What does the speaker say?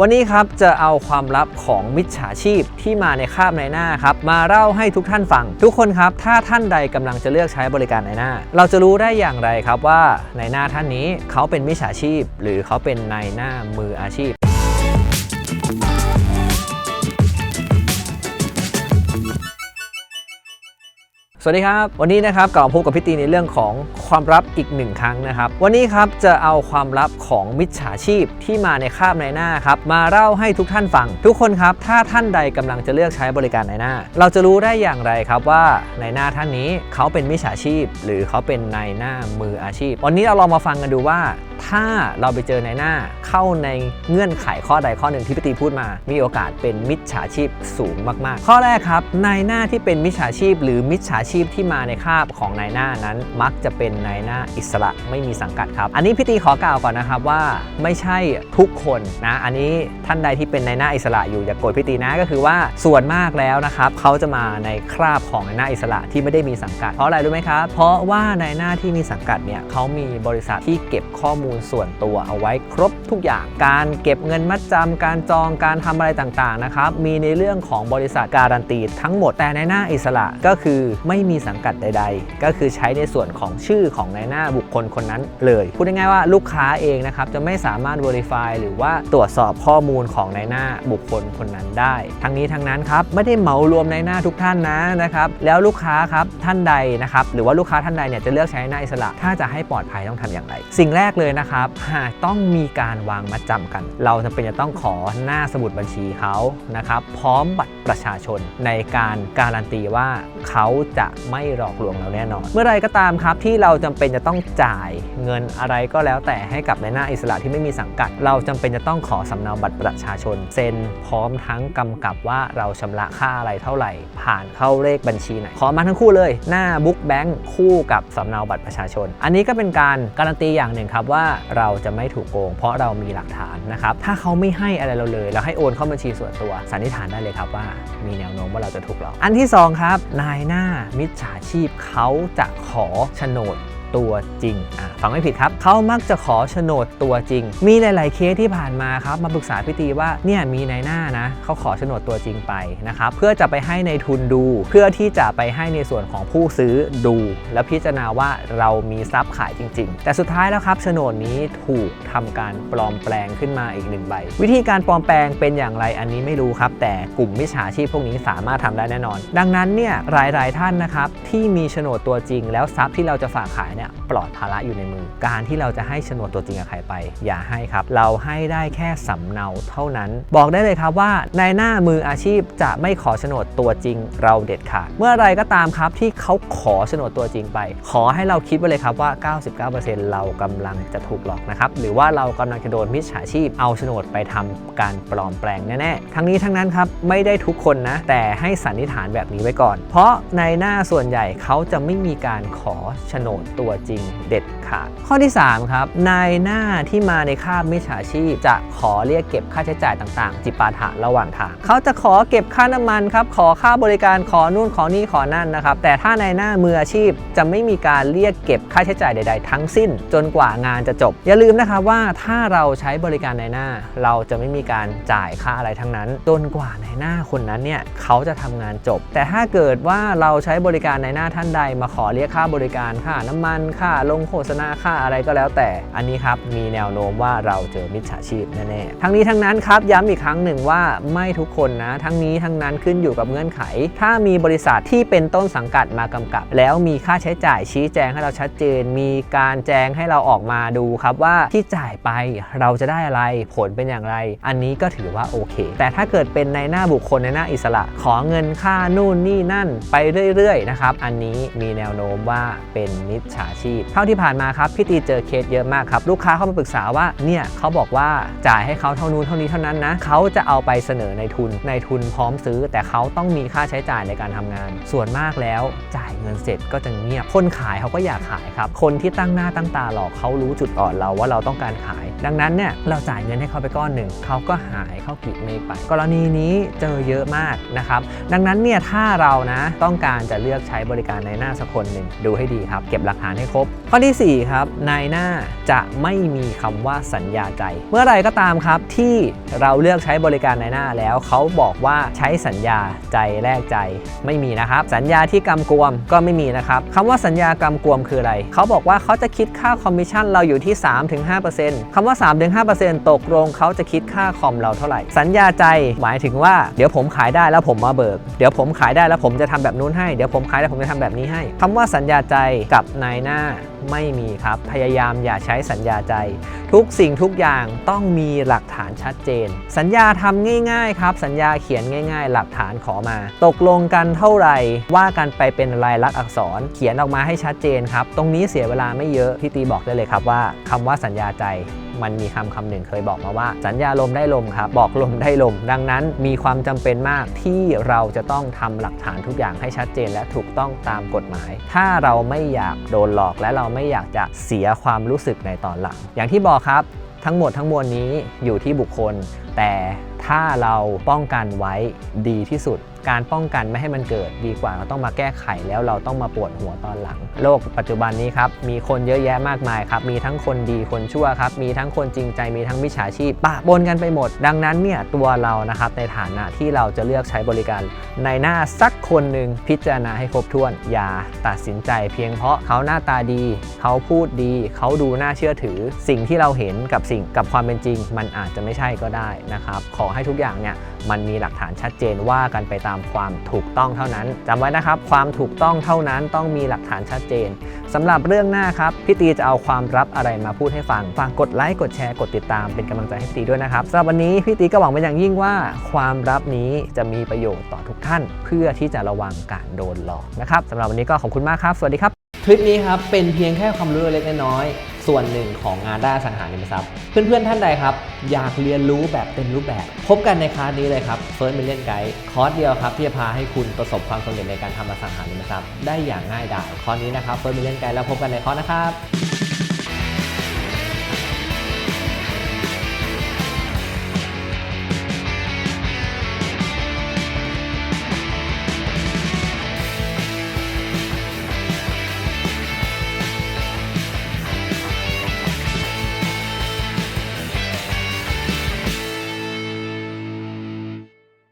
วันนี้ครับจะเอาความลับของมิจฉาชีพที่มาในคาบในหน้าครับมาเล่าให้ทุกท่านฟัง ทุกคนครับ ถ้าท่านใดกำลังจะเลือกใช้บริการในหน้า เราจะรู้ได้อย่างไรครับว่าในหน้าท่านนี้เขาเป็นมิจฉาชีพ หรือเขาเป็นนายหน้ามืออาชีพ สวัสดีครับ วันนี้นะครับกลับมาพบกับพี่ตีในเรื่องของความลับอีกหนึ่งครั้งนะครับ วันนี้ครับจะเอาความลับของมิจฉาชีพที่มาในคาบในหน้าครับมาเล่าให้ทุกท่านฟัง ทุกคนครับ ถ้าท่านใดกำลังจะเลือกใช้บริการในหน้า เราจะรู้ได้อย่างไรครับว่าในหน้าท่านนี้เขาเป็นมิจฉาชีพ หรือเขาเป็นนายหน้ามืออาชีพ วันนี้เราลองมาฟังกันดูว่า ถ้าเราไปเจอในหน้าเข้าในเงื่อนไขข้อใดข้อหนึ่งที่พี่ตีพูดมา มีโอกาสเป็นมิจฉาชีพสูงมาก ๆ ข้อแรกครับนายหน้าที่เป็นมิจฉาชีพ หรือมิจฉาชีพที่มาในคาบของนายหน้านั้น มักจะเป็นนายหน้าอิสระไม่มีสังกัดครับ อันนี้พี่ตีขอกล่าวก่อนนะครับว่าไม่ใช่ทุกคนนะ อันนี้ท่านใดที่เป็นนายหน้าอิสระอยู่อย่ากโกรธพี่ตีนะก็คือว่าส่วนมากแล้วนะครับเขาจะมาในคราบของนายหน้าอิสระที่ไม่ได้มีสังกัด เพราะอะไรรู้ไหมครับเพราะว่านายหน้าที่มีสังกัดเนี่ยเขามีบริษัทที่เก็บข้อมูลส่วนตัวเอาไว้ครบทุกอย่าง การเก็บเงินมัดจำการจองการทำอะไรต่างๆนะครับมีในเรื่องของบริษัทการันตีทั้งหมดแต่ในหน้าอิสระก็คือไม่มีสังกัดใด ๆ ก็คือใช้ในส่วนของชื่อของในหน้าบุคคลคนนั้นเลย พูดง่ายๆว่าลูกค้าเองนะครับจะไม่สามารถ verify หรือว่าตรวจสอบข้อมูลของในหน้าบุคคลคนนั้นได้ ทั้งนี้ทั้งนั้นครับไม่ได้เหมารวมในหน้าทุกท่านนะนะครับแล้วลูกค้าครับท่านใดนะครับหรือว่าลูกค้าท่านใดเนี่ยจะเลือกใช้หน้าอิสระ ถ้าจะให้ปลอดภัยต้องทำอย่างไร สิ่งแรกเลยนะครับหากต้องมีการวางมัดจำกัน เราจำเป็นจะต้องขอหน้าสมุดบัญชีเขานะครับ พร้อมบัตรประชาชนในการการันตีว่าเขาจะไม่หลอกลวงเราแน่นอน เมื่อไรก็ตามครับที่เราจำเป็นจะต้องจ่ายเงินอะไรก็แล้วแต่ให้กับในหน้าอิสระที่ไม่มีสังกัด เราจำเป็นจะต้องขอสำเนาบัตรประชาชน เซ็นพร้อมทั้งกำกับว่าเราชำระค่าอะไรเท่าไหร่ ผ่านเข้าเลขบัญชีไหน ขอมาทั้งคู่เลย หน้าบุ๊กแบงค์คู่กับสำเนาบัตรประชาชน อันนี้ก็เป็นการการันตีอย่างหนึ่งครับว่าเราจะไม่ถูกโกง เพราะเรามีหลักฐานนะครับถ้าเขาไม่ให้อะไรเราเลยแล้วให้โอนเข้าบัญชีส่วนตัวสันนิษฐานได้เลยครับว่า มีแนวโน้มว่าเราจะถูกหลอกอันที่สองครับ นายหน้ามิจฉาชีพเขาจะขอโฉนด ตัวจริงฟังไม่ผิดครับเขามักจะขอโฉนดตัวจริง มีหลาย ๆ เคสที่ผ่านมาครับมาปรึกษาพี่ตีว่าเนี่ยมีในหน้านะเขาขอโฉนดตัวจริงไปนะครับเพื่อจะไปให้ในทุนดู เพื่อที่จะไปให้ในส่วนของผู้ซื้อดู แล้วพิจารณาว่าเรามีทรัพย์ขายจริง ๆ แต่สุดท้ายแล้วครับโฉนดนี้ถูกทำการปลอมแปลงขึ้นมาอีกหนึ่งใบ วิธีการปลอมแปลงเป็นอย่างไรอันนี้ไม่รู้ครับ แต่กลุ่มมิจฉาชีพพวกนี้สามารถทำได้แน่นอน ดังนั้นเนี่ยหลาย ๆ ท่านนะครับที่มีโฉนดตัวจริง แล้วทรัพย์ที่เราจะฝากขายเนี่ยปลอดภาระอยู่ในมือ การที่เราจะให้โฉนดตัวจริงกับใครไป อย่าให้ครับ เราให้ได้แค่สำเนาเท่านั้น บอกได้เลยครับว่าในหน้ามืออาชีพจะไม่ขอโฉนดตัวจริงเราเด็ดขาดเมื่อไรก็ตามครับที่เขาขอโฉนดตัวจริงไป ขอให้เราคิดไว้เลยครับว่า 99%เรากำลังจะถูกหลอกนะครับหรือว่าเรากำลังจะโดนมิจฉาชีพเอาโฉนดไปทำการปลอมแปลงแน่ๆทั้งนี้ทั้งนั้นครับไม่ได้ทุกคนนะ แต่ให้สันนิษฐานแบบนี้ไว้ก่อน เพราะในหน้าส่วนใหญ่เขาจะไม่มีการขอโฉนดตัวตัวจริงเด็ดขาด ข้อที่ 3 ครับ นายหน้าที่มาในคาบมิจฉาชีพ จะขอเรียกเก็บค่าใช้จ่ายต่างๆ จิปาถะระหว่างทาง เขาจะขอเก็บค่าน้ำมันครับ ขอค่าบริการขอนู่นขอนี่ขอนั่นนะครับ แต่ถ้าในหน้ามืออาชีพจะไม่มีการเรียกเก็บค่าใช้จ่ายใด ๆ ทั้งสิ้น จนกว่างานจะจบ อย่าลืมนะครับว่าถ้าเราใช้บริการในหน้า เราจะไม่มีการจ่ายค่าอะไรทั้งนั้น จนกว่าในหน้าคนนั้นเนี่ยเขาจะทำงานจบ แต่ถ้าเกิดว่าเราใช้บริการในหน้าท่านใดมาขอเรียกค่าบริการค่าน้ำมันค่าลงโฆษณาค่าอะไรก็แล้วแต่ อันนี้ครับมีแนวโน้มว่าเราเจอมิจฉาชีพแน่ๆ ทั้งนี้ทั้งนั้นครับย้ำอีกครั้งหนึ่งว่าไม่ทุกคนนะ ทั้งนี้ทั้งนั้นขึ้นอยู่กับเงื่อนไข ถ้ามีบริษัทที่เป็นต้นสังกัดมากำกับ แล้วมีค่าใช้จ่ายชี้แจงให้เราชัดเจน มีการแจ้งให้เราออกมาดูครับว่าที่จ่ายไปเราจะได้อะไรผลเป็นอย่างไร อันนี้ก็ถือว่าโอเค แต่ถ้าเกิดเป็นในหน้าบุคคลในหน้าอิสระ ขอเงินค่านู่นนี่นั่น ไปเรื่อยๆนะครับอันนี้มีแนวโน้มว่าเป็นมิจฉาชีพ เท่าที่ผ่านมาครับพี่ตีเจอเคสเยอะมากครับลูกค้าเข้ามาปรึกษาว่าเนี่ยเขาบอกว่าจ่ายให้เขาเท่านู้นเท่านี้เท่านั้นนะเขาจะเอาไปเสนอในทุนในทุนพร้อมซื้อ แต่เขาต้องมีค่าใช้จ่ายในการทำงาน ส่วนมากแล้วจ่ายเงินเสร็จก็จะเงียบคนขายเขาก็อยากขายครับคนที่ตั้งหน้าตั้งตาหลอกเขารู้จุดอ่อนเราว่าเราต้องการขาย ดังนั้นเนี่ยเราจ่ายเงินให้เขาไปก้อนหนึ่งเขาก็หายเข้ากลีบเมฆไป กรณีนี้เจอเยอะมากนะครับ ดังนั้นเนี่ยถ้าเรานะต้องการจะเลือกใช้บริการในหน้าสักคนหนึ่งดูให้ดีครับ เก็บหลักฐานใให้ครบ ข้อทีสี่ 4 ครับ นายหน้าจะไม่มีคำว่าสัญญาใจ เมื่อไรก็ตามครับที่เราเลือกใช้บริการนายหน้าแล้วเขาบอกว่าใช้สัญญาใจแลกใจไม่มีนะครับ สัญญาที่กำกวมก็ไม่มีนะครับคำว่าสัญญากำกวมคืออะไร เขาบอกว่าเขาจะคิดค่าคอมมิชชั่นเราอยู่ที่ 3-5%คำว่า 3-5%ตกลงเขาจะคิดค่าคอมเราเท่าไหร่ สัญญาใจหมายถึงว่าเดี๋ยวผมขายได้แล้วผมมาเบิก เดี๋ยวผมขายได้แล้วผมจะทำแบบนู้นให้ เดี๋ยวผมขายได้ผมจะทำแบบนี้ให้คำว่าสัญญาใจกับนายหน้าไม่มีครับ พยายามอย่าใช้สัญญาใจ ทุกสิ่งทุกอย่างต้องมีหลักฐานชัดเจน สัญญาทำง่าย ๆ ครับ สัญญาเขียนง่าย ๆ หลักฐานขอมา ตกลงกันเท่าไหร่ว่ากันไปเป็นลายลักษณ์อักษร เขียนออกมาให้ชัดเจนครับ ตรงนี้เสียเวลาไม่เยอะพี่ตีบอกได้เลยครับว่าคำว่าสัญญาใจ มันมีคำคำหนึ่งเคยบอกมาว่า สัญญาลมได้ลมครับ บอกลมได้ลม ดังนั้นมีความจำเป็นมากที่เราจะต้องทำหลักฐานทุกอย่างให้ชัดเจนและถูกต้องตามกฎหมาย ถ้าเราไม่อยากโดนหลอกและเราไม่อยากจะเสียความรู้สึกในตอนหลัง อย่างที่บอกครับ ทั้งหมดทั้งมวลนี้อยู่ที่บุคคล แต่ถ้าเราป้องกันไว้ดีที่สุด การป้องกันไม่ให้มันเกิดดีกว่าเราต้องมาแก้ไขแล้วเราต้องมาปวดหัวตอนหลัง โลกปัจจุบันนี้ครับมีคนเยอะแยะมากมายครับมีทั้งคนดีคนชั่วครับมีทั้งคนจริงใจมีทั้งมิจฉาชีพปะปนกันไปหมด ดังนั้นเนี่ยตัวเรานะครับในฐานะที่เราจะเลือกใช้บริการ ในหน้าสักคนหนึ่งพิจารณาให้ครบถ้วน อย่าตัดสินใจเพียงเพราะเขาหน้าตาดี เขาพูดดี เขาดูน่าเชื่อถือ สิ่งที่เราเห็นกับสิ่งกับความเป็นจริง มันอาจจะไม่ใช่ก็ได้นะครับขอให้ทุกอย่างเนี่ยมันมีหลักฐานชัดเจนว่ากันไปตามความถูกต้องเท่านั้นจำไว้นะครับ ความถูกต้องเท่านั้นต้องมีหลักฐานชัดเจนสำหรับเรื่องหน้าครับพี่ตีจะเอาความลับอะไรมาพูดให้ฟังฝากกดไลค์กดแชร์กดติดตามเป็นกำลังใจให้ตีด้วยนะครับสำหรับวันนี้พี่ตีก็หวังเป็นอย่างยิ่งว่า ความลับนี้จะมีประโยชน์ต่อทุกท่าน เพื่อที่จะระวังการโดนหลอกนะครับสำหรับวันนี้ก็ขอบคุณมากครับ สวัสดีครับ คลิปนี้ครับเป็นเพียงแค่ความรู้เล็กน้อย ส่วนหนึ่งของงานด้านสังหาริมทรัพย์ เพื่อนๆท่านใดครับ อยากเรียนรู้แบบเต็มรูปแบบ พบกันในคลาสนี้เลยครับ First Million Guide คอร์สเดียวครับ ที่จะพาให้คุณประสบความสำเร็จในการทำอสังหาริมทรัพย์ ได้อย่างง่ายดายคอร์สนี้นะครับ First Million Guide แล้วพบกันในคอร์สนะครับ